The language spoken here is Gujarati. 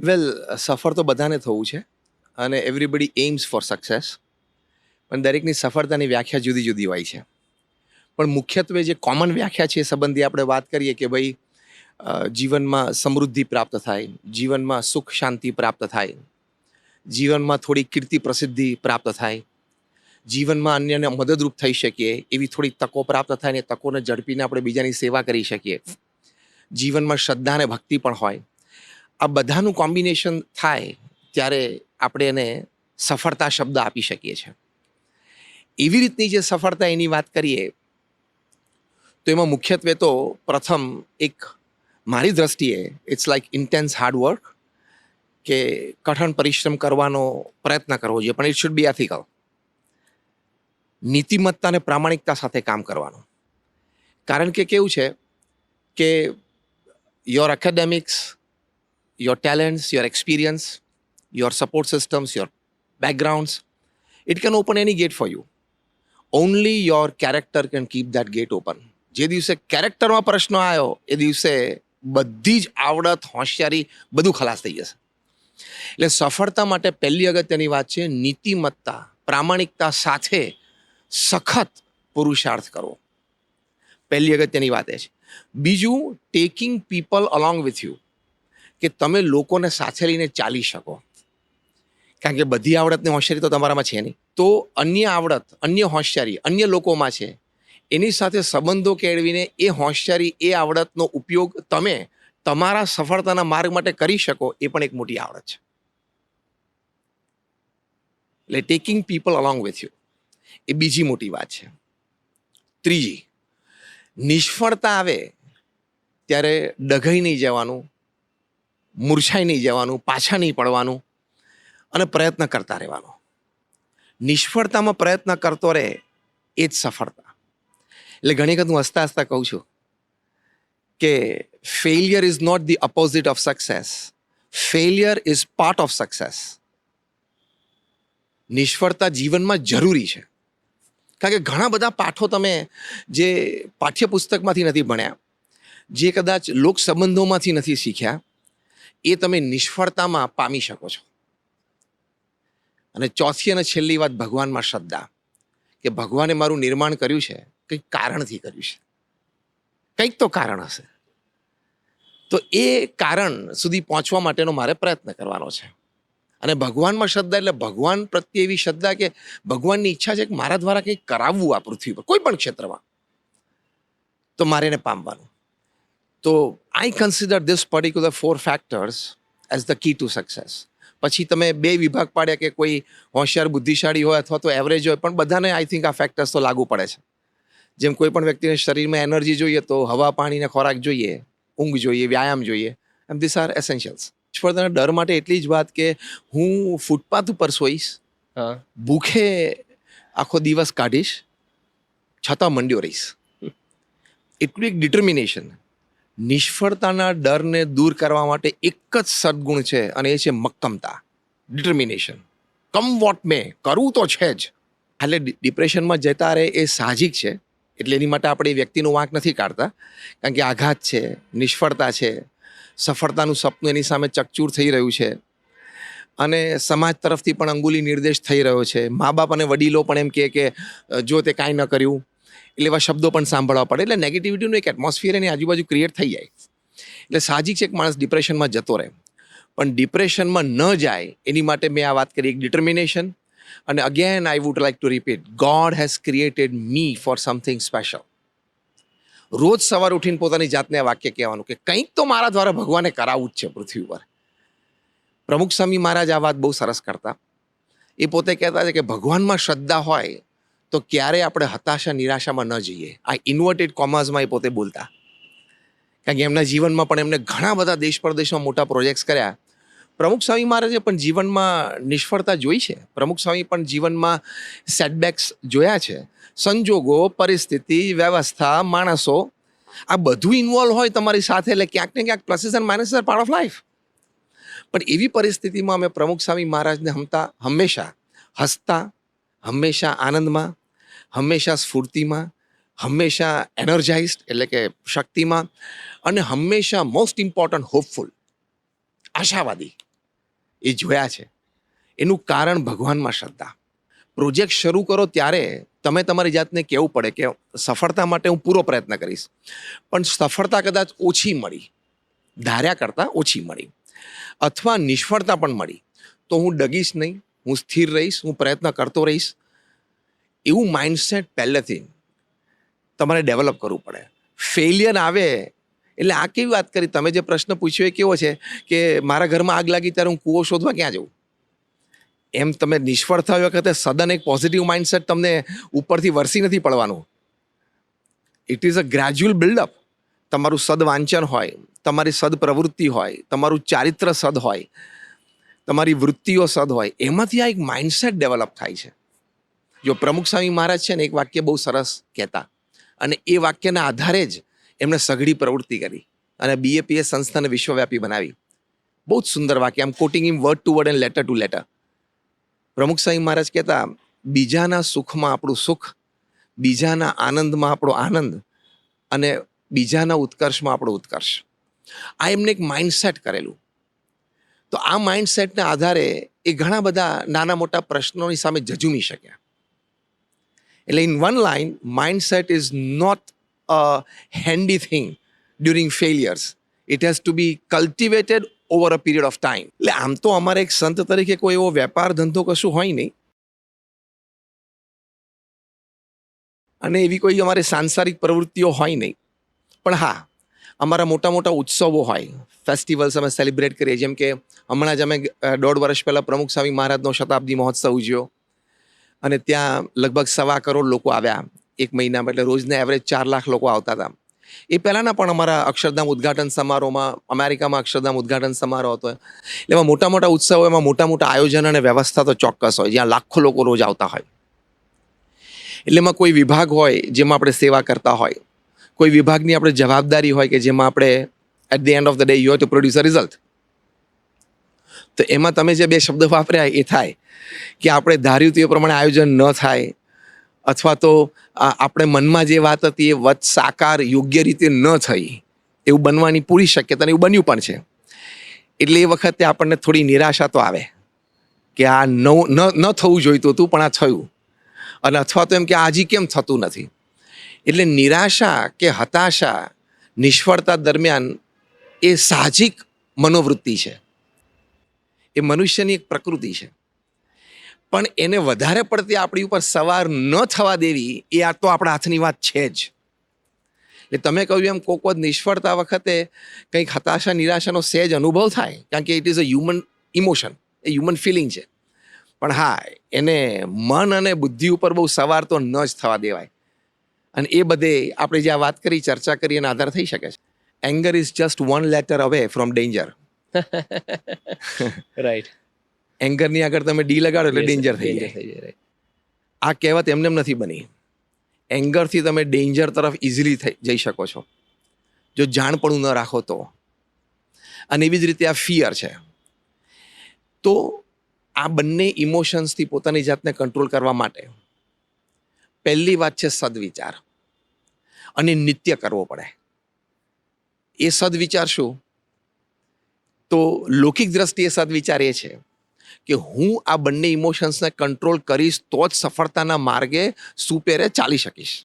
વેલ સફળ તો બધાને થવું છે અને એવરીબડી એમ્સ ફોર સક્સેસ પણ દરેકની સફળતાની વ્યાખ્યા જુદી જુદી હોય છે. પણ મુખ્યત્વે જે કોમન વ્યાખ્યા છે એ સંબંધી આપણે વાત કરીએ કે ભાઈ જીવનમાં સમૃદ્ધિ પ્રાપ્ત થાય, જીવનમાં સુખ શાંતિ પ્રાપ્ત થાય, જીવનમાં થોડી કીર્તિ પ્રસિદ્ધિ પ્રાપ્ત થાય, જીવનમાં અન્યને મદદરૂપ થઈ શકીએ, એવી થોડી તકો પ્રાપ્ત થાય ને તકોને ઝડપીને આપણે બીજાની સેવા કરી શકીએ. જીવનમાં શ્રદ્ધા અને ભક્તિ પણ હોય આ બધાનું કોમ્બિનેશન થાય ત્યારે આપણે એને સફળતા શબ્દ આપી શકીએ છીએ. એવી રીતની જે સફળતા એની વાત કરીએ, તો એમાં મુખ્યત્વે તો પ્રથમ એક મારી દ્રષ્ટિએ ઇટ્સ લાઈક ઇન્ટેન્સ હાર્ડવર્ક કે કઠણ પરિશ્રમ કરવાનો પ્રયત્ન કરવો જોઈએ, પણ ઇટ શુડ બી એથિકલ નીતિમત્તા અને પ્રામાણિકતા સાથે કામ કરવાનું. કારણ કે કેવું છે કે your academics your talents your experience your support systems your backgrounds, it can open any gate for you. Only your character can keep that gate open. જે દિવસે કેરેક્ટરમાં પ્રશ્ન આવ્યો, એ દિવસે બધી જ આવડત, હોશિયારી બધું ખલાસ થઈ જશે. એટલે સફળતા માટે પહેલી અગત્યની વાત છે, નીતિમત્તા, પ્રામાણિકતા સાથે સખત પુરુષાર્થ કરવો. પહેલી અગત્યની વાત એ છે. બીજું taking people along with you કે તમે લોકોને સાથે લઈને ચાલી શકો. કારણ કે બધી આવડતની હોશિયારી તો તમારામાં છે નહીં. તો અન્ય આવડત, અન્ય હોશિયારી, અન્ય લોકોમાં છે, એની સાથે સંબંધો કેળવીને એ હોશિયારી, એ આવડતનો ઉપયોગ તમે તમારા સફળતાના માર્ગ માટે કરી શકો, એ પણ એક મોટી આવડત છે. એટલે taking people along with you એ બીજી મોટી વાત છે. ત્રીજી, નિષ્ફળતા આવે ત્યારે ડઘાઈ નહીં જવાનું મૂર્છાઈ નહીં જવાનું, પાછા નહીં પડવાનું અને પ્રયત્ન કરતા રહેવાનો. નિષ્ફળતામાં પ્રયત્ન કરતો રહે એ જ સફળતા. એટલે ઘણી વખત હું હસતા હસતા કહું છું કે failure is not the opposite of success failure is part of success નિષ્ફળતા જીવનમાં જરૂરી છે. કારણ કે ઘણા બધા પાઠો તમે જે પાઠ્યપુસ્તકમાંથી નથી ભણ્યા, જે કદાચ લોક સંબંધોમાંથી નથી શીખ્યા એ તમે નિષ્ફળતામાં પામી શકો છો. અને ચોથી અને છેલ્લી વાત ભગવાનમાં શ્રદ્ધા, કે ભગવાને મારું નિર્માણ કર્યું છે, કંઈક કારણથી કર્યું છે. કંઈક તો કારણ હશે. તો એ કારણ સુધી પહોંચવા માટેનો મારે પ્રયત્ન કરવાનો છે. અને ભગવાનમાં શ્રદ્ધા એટલે ભગવાન પ્રત્યે એવી શ્રદ્ધા કે ભગવાનની ઈચ્છા છે કે મારા દ્વારા કંઈક કરાવવું આ પૃથ્વી પર, કોઈ પણ ક્ષેત્રમાં. તો મારે એને પામવાનું. તો I consider this particular four factors as the key to success પછી તમે બે વિભાગ પાડ્યા કે કોઈ હોશિયાર બુદ્ધિશાળી હોય અથવા તો એવરેજ હોય પણ બધાને આઈ થિંક આ ફેક્ટર્સ તો લાગુ પડે છે. જેમ કોઈ પણ વ્યક્તિને શરીરમાં એનર્જી જોઈએ તો હવા પાણીને ખોરાક જોઈએ ઊંઘ જોઈએ વ્યાયામ જોઈએ એમ ધીસ આર એસેન્શિયલ્સ નિષ્ફળતાના ડર માટે એટલી જ વાત કે હું ફૂટપાથ ઉપર સોઈશ ભૂખે આખો દિવસ કાઢીશ છતાં મંડ્યો રહીશ. એટલું એક ડિટર્મિનેશન નિષ્ફળતાના ડરને દૂર કરવા માટે એક જ સદગુણ છે અને એ છે મક્કમતા ડિટર્મિનેશન કમ વોટ મે કરવું તો છે જ. એટલે ડિપ્રેશનમાં જતા રહે એ સાહજિક છે, એટલે એની માટે આપણે વ્યક્તિનો વાંક નથી કાઢતા. કારણ કે આઘાત છે, નિષ્ફળતા છે, સફળતાનું સપનું એની સામે ચકચૂર થઈ રહ્યું છે. અને સમાજ તરફથી પણ અંગુલી નિર્દેશ થઈ રહ્યો છે. મા બાપ અને વડીલો પણ એમ કહે કે જો તે કાંઈ ન કર્યું એટલે એવા શબ્દો પણ સાંભળવા પડે. એટલે નેગેટિવિટીનું એક એટમોસ્ફિયર એની આજુબાજુ ક્રિએટ થઈ જાય. એટલે સાહજિક છે એક માણસ ડિપ્રેશનમાં જતો રહે. પણ ડિપ્રેશનમાં ન જાય, એની માટે મેં આ વાત કરી, એક ડિટર્મિનેશન અને again I would like to repeat God has created me for something special રોજ સવાર ઉઠીને પોતાની જાતને વાક્ય કહેવાનું કે કંઈક તો મારા દ્વારા ભગવાને કરાવવું જ છે પૃથ્વી ઉપર. પ્રમુખ સ્વામી મહારાજ આ વાત બહુ સરસ કરતા. એ પોતે કહેતા છે કે ભગવાનમાં શ્રદ્ધા હોય તો ક્યારે આપણે હતાશા, નિરાશામાં ન જઈએ. આ ઇન્વર્ટેડ કોમર્સમાં એ પોતે બોલતા. કારણ કે એમના જીવનમાં પણ એમને ઘણા બધા દેશ પરદેશમાં મોટા પ્રોજેક્ટ્સ કર્યા. પ્રમુખ સ્વામી મહારાજે પણ જીવનમાં નિષ્ફળતા જોઈ છે. પ્રમુખ સ્વામી પણ જીવનમાં સેટબેક્સ જોયા છે. સંજોગો, પરિસ્થિતિ, વ્યવસ્થા, માણસો, આ બધું ઇન્વોલ્વ હોય તમારી સાથે એટલે ક્યાંક ને ક્યાંક pluses and minus are part of life પણ એવી પરિસ્થિતિમાં અમે પ્રમુખ સ્વામી મહારાજને હમતા હંમેશા, હસતા, હંમેશા આનંદમાં હંમેશા સ્ફૂર્તિમાં, હંમેશા એનર્જાઇઝડ એટલે કે શક્તિમાં અને હંમેશા મોસ્ટ ઇમ્પોર્ટન્ટ હોપફુલ આશાવાદી એ જોયા છે. એનું કારણ ભગવાનમાં શ્રદ્ધા. પ્રોજેક્ટ શરૂ કરો ત્યારે તમે તમારી જાતને કહેવું પડે કે સફળતા માટે હું પૂરો પ્રયત્ન કરીશ. પણ સફળતા કદાચ ઓછી મળી, ધાર્યા કરતાં ઓછી મળી અથવા નિષ્ફળતા પણ મળી. તો હું ડગીશ નહીં, હું સ્થિર રહીશ, હું પ્રયત્ન કરતો રહીશ. એવું માઇન્ડસેટ પહેલેથી તમારે ડેવલપ કરવું પડે. ફેલિયર આવે એટલે આ કેવી વાત કરી? તમે જે પ્રશ્ન પૂછ્યો એ કેવો છે કે મારા ઘરમાં આગ લાગી ત્યારે હું કૂવો શોધવા ક્યાં જઉં એમ તમે નિષ્ફળ થયા વખતે સદન એક પોઝિટિવ માઇન્ડસેટ તમને ઉપરથી વરસી નથી પડવાનું. It is a gradual buildup તમારું સદવાંચન હોય, તમારી સદ પ્રવૃત્તિ હોય, તમારું ચારિત્ર સદ હોય, તમારી વૃત્તિઓ સદ હોય, એમાંથી આ એક માઇન્ડસેટ ડેવલપ થાય છે. જો પ્રમુખ સ્વામી મહારાજ છે ને, એક વાક્ય બહુ સરસ કહેતા. અને એ વાક્યના આધારે જ એમણે સઘળી પ્રવૃત્તિ કરી અને બીએપીએ સંસ્થાને વિશ્વવ્યાપી બનાવી. બહુ જ સુંદર વાક્ય, આમ quoting him word to word and letter to letter Pramukh Swami Maharaj કહેતા, બીજાના સુખમાં આપણું સુખ, બીજાના આનંદમાં આપણો આનંદ અને બીજાના ઉત્કર્ષમાં આપણો ઉત્કર્ષ. આ એમને એક માઇન્ડસેટ કરેલું. તો આ માઇન્ડસેટના આધારે એ ઘણા બધા નાના મોટા પ્રશ્નોની સામે ઝઝુમી શક્યા. એટલે in one line mindset is not a handy thing during failures it has to be cultivated over a period of time એટલે આમ તો અમારે એક સંત તરીકે કોઈ એવો વેપાર ધંધો કશું હોય નહીં. અને એવી કોઈ અમારે સાંસારિક પ્રવૃત્તિઓ હોય નહીં. પણ હા, અમારા મોટા મોટા ઉત્સવો હોય. ફેસ્ટિવલ્સ અમે સેલિબ્રેટ કરીએ, જેમ કે હમણાં જ અમે દોઢ વર્ષ પહેલાં પ્રમુખ સ્વામી મહારાજનો શતાબ્દી મહોત્સવ ઉજવ્યો. અને ત્યાં લગભગ સવા કરોડ લોકો આવ્યા એક મહિનામાં, એટલે રોજના એવરેજ ચાર લાખ લોકો આવતા હતા. એ પહેલાંના પણ અમારા અક્ષરધામ ઉદ્ઘાટન સમારોહમાં, અમેરિકામાં અક્ષરધામ ઉદઘાટન સમારોહ હતો. એમાં મોટા મોટા ઉત્સવો, એમાં મોટા મોટા આયોજન અને વ્યવસ્થા તો ચોક્કસ હોય, જ્યાં લાખો લોકો રોજ આવતા હોય. એટલે એમાં કોઈ વિભાગ હોય જેમાં આપણે સેવા કરતા હોય, કોઈ વિભાગની આપણે જવાબદારી હોય કે જેમાં આપણે at the end of the day you have to produce a result તો એમાં તમે જે બે શબ્દ વાપર્યા એ થાય કે આપણે ધાર્યું તે પ્રમાણે આયોજન ન થાય અથવા તો આપણે મનમાં જે વાત હતી એ વત સાકાર યોગ્ય રીતે ન થઈ, એવું બનવાની પૂરી શક્યતા એવું બન્યું પણ છે. એટલે એ વખતે આપણને થોડી નિરાશા તો આવે કે આ ન ન થવું જોઈતું હતું, પણ આ થયું. અને અથવા તો એમ કે આજી કેમ થતું નથી? એટલે નિરાશા કે હતાશા, નિષ્ફળતા દરમિયાન એ સાહજિક મનોવૃત્તિ છે. એ મનુષ્યની એક પ્રકૃતિ છે. પણ એને વધારે પડતી આપણી ઉપર સવાર ન થવા દેવી એ આ તો આપણા હાથની વાત છે જ. એટલે તમે કહ્યું એમ કોક વખત નિષ્ફળતા વખતે કંઈક હતાશા, નિરાશાનો સહેજ અનુભવ થાય, કારણ કે it is a human emotion A human feeling છે. પણ હા, એને મન અને બુદ્ધિ ઉપર બહુ સવાર તો ન જ થવા દેવાય. અને એ બધે આપણે જે આ વાત કરી, ચર્ચા કરી, એના આધાર થઈ શકે છે. Anger is just one letter away from danger right એન્કરની આગળ તમે ડી લગાડો એટલે ડેન્જર થઈ જાય. આ કહેવત એમને એમ નથી બની. એંગરથી તમે ડેન્જર તરફ ઇઝીલી થઈ જઈ શકો છો. જો જાણપણું ન રાખો તો. અને એવી જ રીતે આ ફિયર છે. તો આ બંને ઇમોશન્સથી પોતાની જાતને કંટ્રોલ કરવા માટે પહેલી વાત છે સદવિચાર. અને નિત્ય કરવો પડે. એ સદવિચાર શું? તો લૌકિક દ્રષ્ટિએ સદવિચાર એ છે કે હું આ બંને ઇમોશન્સને કંટ્રોલ કરીશ તો જ સફળતાના માર્ગે સુપેરે ચાલી શકીશ.